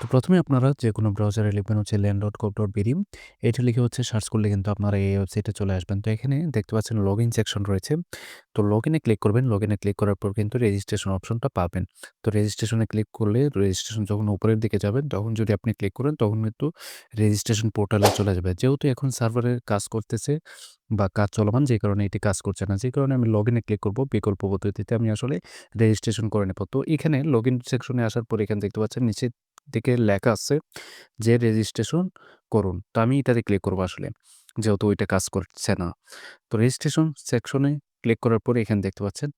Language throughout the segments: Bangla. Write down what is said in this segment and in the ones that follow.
তো প্রথমে আপনারা যে কোনো ব্রাউজারে লিখবেন হচ্ছে ল্যান্ড.কপ.বিডি এটা লিখে হচ্ছে সার্চ করলে কিন্তু আপনারা এই ওয়েবসাইটে চলে আসবেন। তো এখানে দেখতে পাচ্ছেন লগ ইন সেকশন রয়েছে। তো লগইনে ক্লিক করবেন। লগইনে ক্লিক করার পর কিন্তু রেজিস্ট্রেশন অপশনটা পাবেন। তো রেজিস্ট্রেশনে ক্লিক করলে রেজিস্ট্রেশন যখন উপরের দিকে যাবেন তখন যদি আপনি ক্লিক করেন, তখন কিন্তু রেজিস্ট্রেশন পোর্টালে চলে যাবে। যেহেতু এখন সার্ভারের কাজ করতেছে বা কাজ চলমান, যে কারণে এটি কাজ করছে না। যে কারণে আমি লগ ইনে ক্লিক করব, বিকল্প পদ্ধতিতে আমি আসলে রেজিস্ট্রেশন করে নেব। তো এখানে লগ ইন সেকশনে আসার পর এখানে দেখতে পাচ্ছেন নিচের দিকে লেখা আছে যে, রেজিস্ট্রেশন করুন। তো আমি এটাতে ক্লিক করব আসলে। যেহেতু ওইটা কাজ করছে না। তো রেজিস্ট্রেশন সেকশনে ক্লিক করার পরে এখানে দেখতে পাচ্ছেন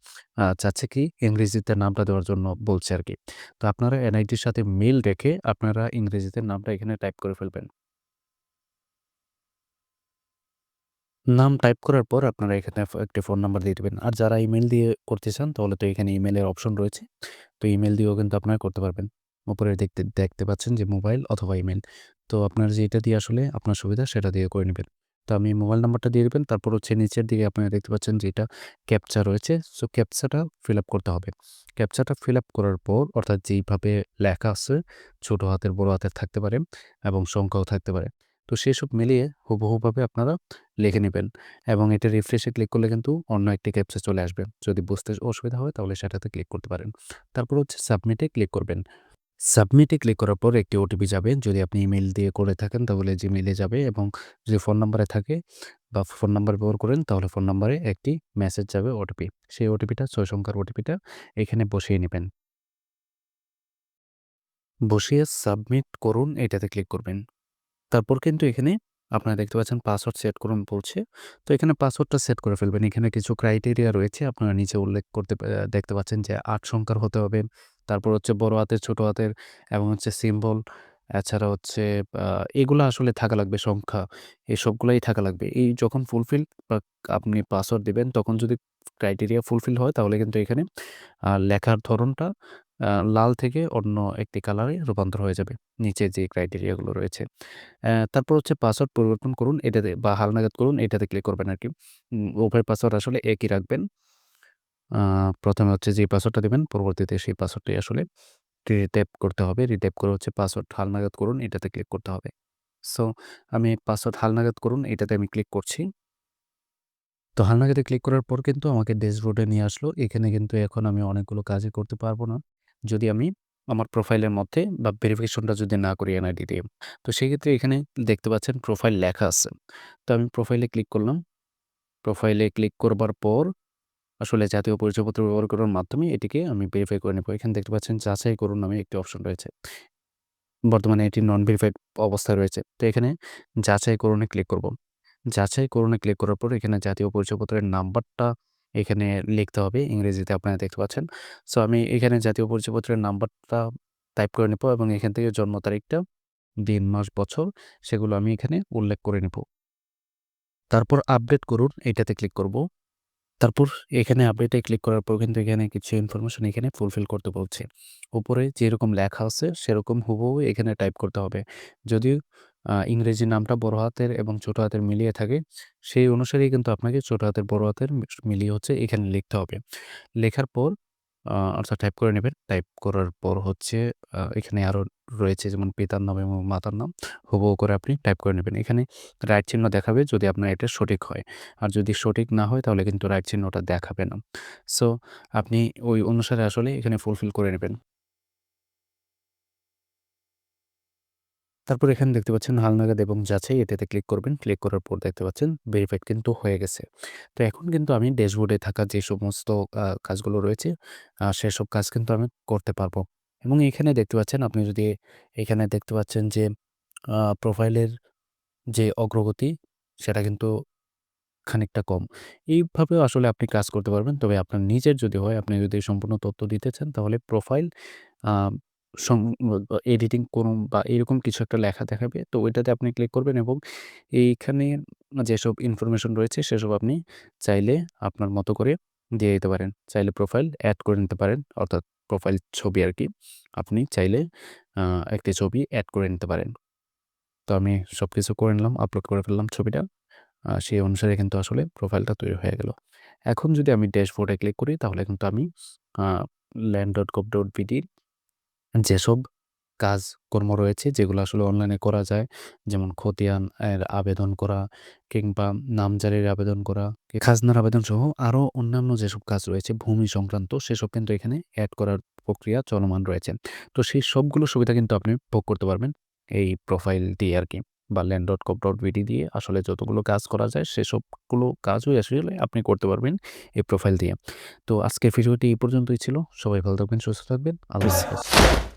চাচ্ছে কি, ইংরেজিতে নামটা দেওয়ার জন্য বলছে আর কি তো আপনারা এনআইডির সাথে মিল রেখে আপনারা ইংরেজিতে নামটা এখানে টাইপ করে ফেলবেন। নাম টাইপ করার পর আপনারা এখানে একটি ফোন নাম্বার দিয়ে দিবেন। আর যারা ইমেল দিয়ে করতে চান, তাহলে তো এখানে ইমেলের অপশন রয়েছে। তো ইমেল দিয়েও কিন্তু আপনারা করতে পারবেন। উপরে দেখতে দেখতে পাচ্ছেন যে মোবাইল অথবা ইমেইল। তো আপনার যেটা দিয়ে আসলে আপনার সুবিধা সেটা দিয়ে করে নেবেন তো আমি মোবাইল নাম্বারটা দিয়ে দেবেন তারপর হচ্ছে নিচের দিকে আপনারা দেখতে পাচ্ছেন যে এটা ক্যাপচা রয়েছে। সো ক্যাপচাটা ফিল আপ করতে হবে। ক্যাপচাটা ফিল আপ করার পর অর্থাৎ যেইভাবে লেখা আছে ছোট হাতের, বড় হাতের থাকতে পারে এবং সংখ্যাও থাকতে পারে। তো সেসব মিলিয়ে হুবহুভাবে আপনারা লিখে নেবেন এবং এটা রিফ্রেশে ক্লিক করলে কিন্তু অন্য একটি ক্যাপচা চলে আসবে। যদি বুঝতে অসুবিধা হয় তাহলে সেটাতে ক্লিক করতে পারেন। তারপর হচ্ছে সাবমিটে ক্লিক করবেন। সাবমিটে ক্লিক করার পর একটি ওটিপি যাবে। যদি আপনি ইমেল দিয়ে করে থাকেন, তাহলে জিমেইলে যাবে এবং যদি ফোন নাম্বারে থাকে বা ফোন নাম্বার ব্যবহার করেন, তাহলে ফোন নাম্বারে একটি মেসেজ যাবে ওটিপি। সেই ওটিপিটা ছয় সংখ্যার ওটিপিটা এখানে বসিয়ে নেবেন বসিয়ে সাবমিট করুন, এটাতে ক্লিক করবেন। তারপর কিন্তু এখানে আপনারা দেখতে পাচ্ছেন পাসওয়ার্ড সেট করুন বলছে। তো এখানে পাসওয়ার্ডটা সেট করে ফেলবেন। এখানে কিছু ক্রাইটেরিয়া রয়েছে আপনারা নিচে উল্লেখ করতে দেখতে পাচ্ছেন যে আট সংখ্যার হতে হবে। তারপর হচ্ছে বড় হাতের, ছোট হাতের এবং হচ্ছে সিম্বল এছাড়া হচ্ছে এগুলো আসলে থাকা লাগবে সংখ্যা। এই থাকা লাগবে। এই যখন ফুলফিল বা আপনি পাসওয়ার্ড দেবেন তখন যদি ক্রাইটেরিয়া ফুলফিল হয় তাহলে কিন্তু এখানে লেখার ধরনটা লাল থেকে অন্য একটি কালারে রূপান্তর হয়ে যাবে। নিচে যে ক্রাইটেরিয়াগুলো রয়েছে। তারপর হচ্ছে পাসওয়ার্ড পরিবর্তন করুন এটাতে বা হালনাগাদ করুন এটাতে ক্লিক করবেন আর কি উভয় পাসওয়ার্ড আসলে একই রাখবেন। আ ১ম এ হচ্ছে যে পাসওয়ার্ডটা দিবেন, পরবর্তীতে সেই পাসওয়ার্ডটি আসলে রিটাইপ করতে হবে। রিটাইপ করে হচ্ছে পাসওয়ার্ড হালনাগাদ করুন, এটাতে ক্লিক করতে হবে। সো আমি পাসওয়ার্ড হালনাগাদ করুন, এটাতে আমি ক্লিক করছি। তো হালনাগাদে ক্লিক করার পর কিন্তু আমাকে ড্যাশবোর্ডে নিয়ে আসলো। এখানে কিন্তু এখন আমি অনেকগুলো কাজই করতে পারব না। যদি আমি আমার প্রোফাইলের মধ্যে বা ভেরিফিকেশনটা যদি না করি এনআইডি দিয়ে। তো সেক্ষেত্রে এখানে দেখতে পাচ্ছেন প্রোফাইল লেখা আছে। তো আমি প্রোফাইলে ক্লিক করলাম। প্রোফাইলে ক্লিক করবার পর আসলে জাতীয় পরিচয়পত্র ব্যবহার করার মাধ্যমে এটিকে আমি ভেরিফাই করে নেব। এখানে দেখতে পাচ্ছেন যাচাই করুন নামে একটি অপশন রয়েছে। বর্তমানে এটি নন ভেরিফাইড অবস্থায় রয়েছে। তো এখানে যাচাই করুনে ক্লিক করব। যাচাই করুনে ক্লিক করার পর এখানে জাতীয় পরিচয়পত্রের নাম্বারটা এখানে লিখতে হবে। ইংরেজিতে আপনারা দেখতে পাচ্ছেন। সো আমি এখানে জাতীয় পরিচয়পত্রের নাম্বারটা টাইপ করে নেব এবং এখান থেকে জন্ম তারিখটা, দিন, মাস, বছর সেগুলো আমি এখানে উল্লেখ করে নেব। তারপর আপডেট করুন এটাতে ক্লিক করব। তারপর এখানে আপডেটে ক্লিক করার পর কিন্তু এখানে কিছু ইনফরমেশন এখানে ফুলফিল করতে বলছে। উপরে যেরকম লেখা আছে সেরকম হুবহু এখানে টাইপ করতে হবে। যদিও ইংরেজি নামটা বড় হাতের এবং ছোট হাতের মিলিয়ে থাকে, সেই অনুসারেই কিন্তু আপনাকে ছোট হাতের, বড় হাতের মিলিয়ে হচ্ছে এখানে লিখতে হবে। লেখার পর অর্থাৎ টাইপ করে নেবেন। টাইপ করার পর হচ্ছে এখানে আরও রয়েছে যেমন পিতার নাম এবং মাতার নাম, হুবহু করে আপনি টাইপ করে নেবেন। এখানে রাইট চিহ্ন দেখাবে যদি আপনার এটা সঠিক হয়। আর যদি সঠিক না হয় তাহলে কিন্তু রাইট চিহ্নটা দেখাবে না। সো আপনি ওই অনুসারে আসলে এখানে ফুলফিল করে নেবেন। তারপর এখানে দেখতে পাচ্ছেন হালনাগাদ এবং যাচাই এটাতে ক্লিক করবেন। ক্লিক করার পর দেখতে পাচ্ছেন ভেরিফাইড কিন্তু হয়ে গেছে। তো এখন কিন্তু আমি ড্যাশবোর্ডে থাকা যে সমস্ত কাজগুলো রয়েছে সেসব কাজ কিন্তু আমি করতে পারব। এবং এখানে দেখতে পাচ্ছেন আপনি যদি এখানে দেখতে পাচ্ছেন যে প্রোফাইলের যে অগ্রগতি সেটা কিন্তু খানিকটা কম। এইভাবেও আসলে আপনি কাজ করতে পারবেন। তবে আপনার নিজের যদি হয়, আপনি যদি সম্পূর্ণ তথ্য দিতে চান তাহলে প্রোফাইল সং এডিটিং করুন বা এরকম কিছু একটা লেখা দেখাবে। তো ওইটাতে আপনি ক্লিক করবেন এবং এইখানে যেসব ইনফরমেশন রয়েছে সেসব আপনি চাইলে আপনার মতো করে দিয়ে দিতে পারেন। চাইলে প্রোফাইল অ্যাড করে নিতে পারেন। অর্থাৎ প্রোফাইল ছবি আর কি আপনি চাইলে একটি ছবি অ্যাড করে নিতে পারেন। তো আমি সব কিছু করে নিলাম, আপলোড করে ফেললাম ছবিটা। সেই অনুসারে কিন্তু আসলে প্রোফাইলটা তৈরি হয়ে গেল। এখন যদি আমি ড্যাশবোর্ডে ক্লিক করি তাহলে কিন্তু আমি আ land.gov.bd র যেসব কাজকর্ম রয়েছে যেগুলো আসলে অনলাইনে করা যায়। যেমন খতিয়ান এর আবেদন করা কিংবা নামজারির আবেদন করা, খাজনার আবেদন সহ আরও অন্যান্য যেসব কাজ রয়েছে ভূমি সংক্রান্ত সেসব কিন্তু এখানে অ্যাড করার প্রক্রিয়া চলমান রয়েছে। তো সেই সবগুলো সুবিধা কিন্তু আপনি ভোগ করতে পারবেন এই প্রোফাইল দিয়ে আরকি বা land dot gov dot BD দিয়ে আসলে যতগুলো কাজ করা যায় সেসবগুলো কাজই আসলে আপনি করতে পারবেন এই প্রোফাইল দিয়ে। তো আজকের ভিডিওটি এই পর্যন্তই ছিল। সবাই ভালো থাকবেন, সুস্থ থাকবেন। আল্লাহ হাফেজ।